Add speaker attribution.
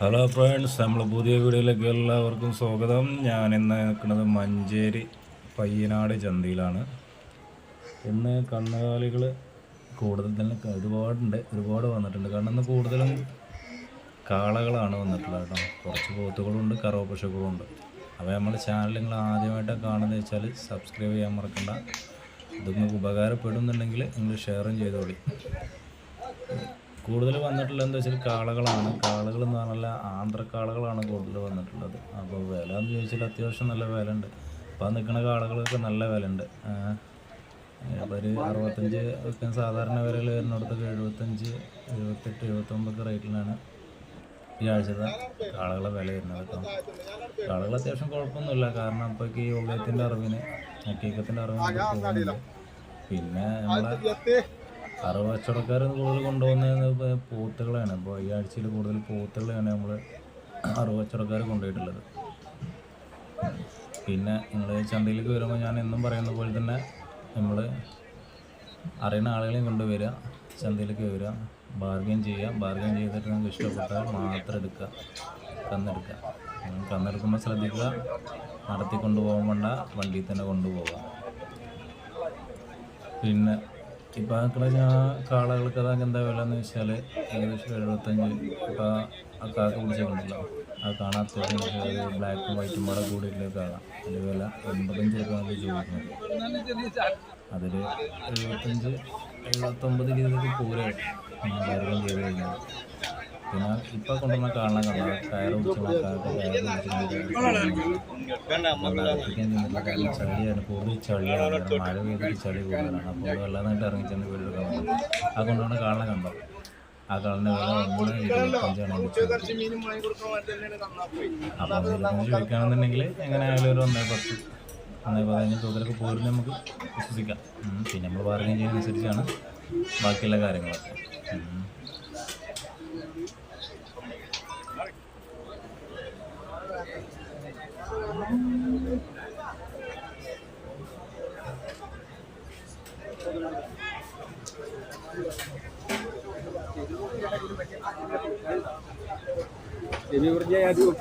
Speaker 1: Hello friends നമ്മൾ പുതിയ വീഡിയോയിലേക്ക് എല്ലാവർക്കും സ്വാഗതം. ഞാൻ ഇന്ന് നിൽക്കുന്നത് മഞ്ചേരി പയ്യനാട് ചന്തയിലാണ്. ഇന്ന് കന്നുകാലികൾ കൂടുതൽ തന്നെ ഒരുപാടുണ്ട്. ഒരുപാട് വന്നിട്ടുണ്ട്. കാരണം ഇന്ന് കൂടുതലും കാളകളാണ് വന്നിട്ടുള്ളത് കേട്ടോ. കുറച്ച് പോത്തുകളുണ്ട് കറവ പശുക്കളുണ്ട് അപ്പോൾ നമ്മുടെ ചാനൽ നിങ്ങൾ ആദ്യമായിട്ടാണ് കാണുന്നത് വെച്ചാൽ സബ്സ്ക്രൈബ് ചെയ്യാൻ മറക്കണ്ട. ഇത് നിങ്ങൾക്ക് ഉപകാരപ്പെടുന്നുണ്ടെങ്കിൽ നിങ്ങൾ ഷെയറും ചെയ്തോളി. കൂടുതൽ വന്നിട്ടുള്ളത് എന്താ വെച്ചാൽ കാളകളാണ്. കാളകൾ എന്ന് പറഞ്ഞാൽ ആന്ധ്രക്കാളകളാണ് കൂടുതൽ വന്നിട്ടുള്ളത്. അപ്പോൾ വില എന്ന് ചോദിച്ചാൽ അത്യാവശ്യം നല്ല വില ഉണ്ട് അപ്പോൾ നിൽക്കുന്ന കാളകളൊക്കെ നല്ല വില ഉണ്ട് അപ്പോൾ ഒരു അറുപത്തഞ്ച് ഒക്കെ സാധാരണ വിലയിൽ വരുന്നിടത്തൊക്കെ എഴുപത്തഞ്ച് എഴുപത്തെട്ട് എഴുപത്തൊമ്പതൊക്കെ റേറ്റിലാണ് ഈ ആഴ്ചത്തെ കാളകളെ വില വരുന്നത് കേട്ടോ. കാളകൾ അത്യാവശ്യം കുഴപ്പമൊന്നുമില്ല. കാരണം ഇപ്പോൾ ഈ ഉള്ളയത്തിന്റെ അറിവിന് ഹക്കീക്കത്തിന്റെ അറിവിന് പിന്നെ നമ്മളെ അറവ് കച്ചവടക്കാർ കൂടുതൽ കൊണ്ടുപോകുന്നത് പോത്തുകളാണ് അപ്പോൾ ഈ ആഴ്ചയിൽ കൂടുതൽ പോത്തുകളെയാണ് നമ്മൾ അറവ് കച്ചവടക്കാർ കൊണ്ടുപോയിട്ടുള്ളത്. പിന്നെ നിങ്ങൾ ചന്തയിലേക്ക് വരുമ്പോൾ ഞാൻ എന്നും പറയുന്ന പോലെ തന്നെ നമ്മൾ അറിയുന്ന ആളുകളെയും കൊണ്ടുവരിക ചന്തയിലേക്ക് വരിക ബാർഗൻ ചെയ്യുക. ബാർഗൻ ചെയ്തിട്ട് നിങ്ങൾക്ക് ഇഷ്ടപ്പെട്ടാൽ മാത്രം എടുക്കുക കന്നെടുക്കുക. കന്നെടുക്കുമ്പോൾ ശ്രദ്ധിക്കുക നടത്തി കൊണ്ടുപോകാൻ വേണ്ട വണ്ടിയിൽ തന്നെ കൊണ്ടുപോകുക. പിന്നെ ഇപ്പം കളഞ്ഞ ഞാൻ കാളകൾക്ക് അതൊക്കെ എന്താ വില എന്ന് വെച്ചാൽ ഏകദേശം എഴുപത്തഞ്ച് ഇപ്പം ആ കാക്ക പിടിച്ചിട്ടുണ്ടല്ലോ ആ കാണാത്ത ബ്ലാക്കും വൈറ്റും കൂടെ കൂടിയിട്ടുള്ള കാണാം അതിന്റെ വില എൺപത്തഞ്ച് രൂപയാണ് ചോദിക്കുന്നത്. അതിൽ എഴുപത്തഞ്ച് എഴുപത്തൊമ്പത് രീതിയിലേക്ക് പൂരം. ചെയ്ത് കഴിഞ്ഞാൽ പിന്നെ ഇപ്പൊ കൊണ്ടുവന്ന കാണാൻ കണ്ടോ കയറ് കാരണം ചളിയാണ് കൂടുതൽ ചളിയാണ് മഴ പെയ്തിട്ട് ചളി കൂടുതലാണ് അപ്പോൾ വെള്ളമായിട്ട് ഇറങ്ങി ചെന്ന് വീടെടുക്കാൻ ആ കൊണ്ടുവന്ന കാണാൻ കണ്ടോ ആ കാളിന്റെ വില ഒന്ന് ഇരുപത്തഞ്ചാണ് അപ്പോൾ അത് ഇരുപത്തഞ്ച് ചോദിക്കുകയാണെന്നുണ്ടെങ്കിൽ എങ്ങനെ ആയാലും ഒരു ഒന്നേ പത്ത് ഒന്നേ പതിനഞ്ച് തോതിലൊക്കെ പോരും നമുക്ക് വിശ്വസിക്കാം പിന്നെ നമ്മൾ ബാർഗൈൻ ചെയ്യുന്നതനുസരിച്ചാണ് ബാക്കിയുള്ള കാര്യങ്ങളൊക്കെ
Speaker 2: Ini urjaya tuh.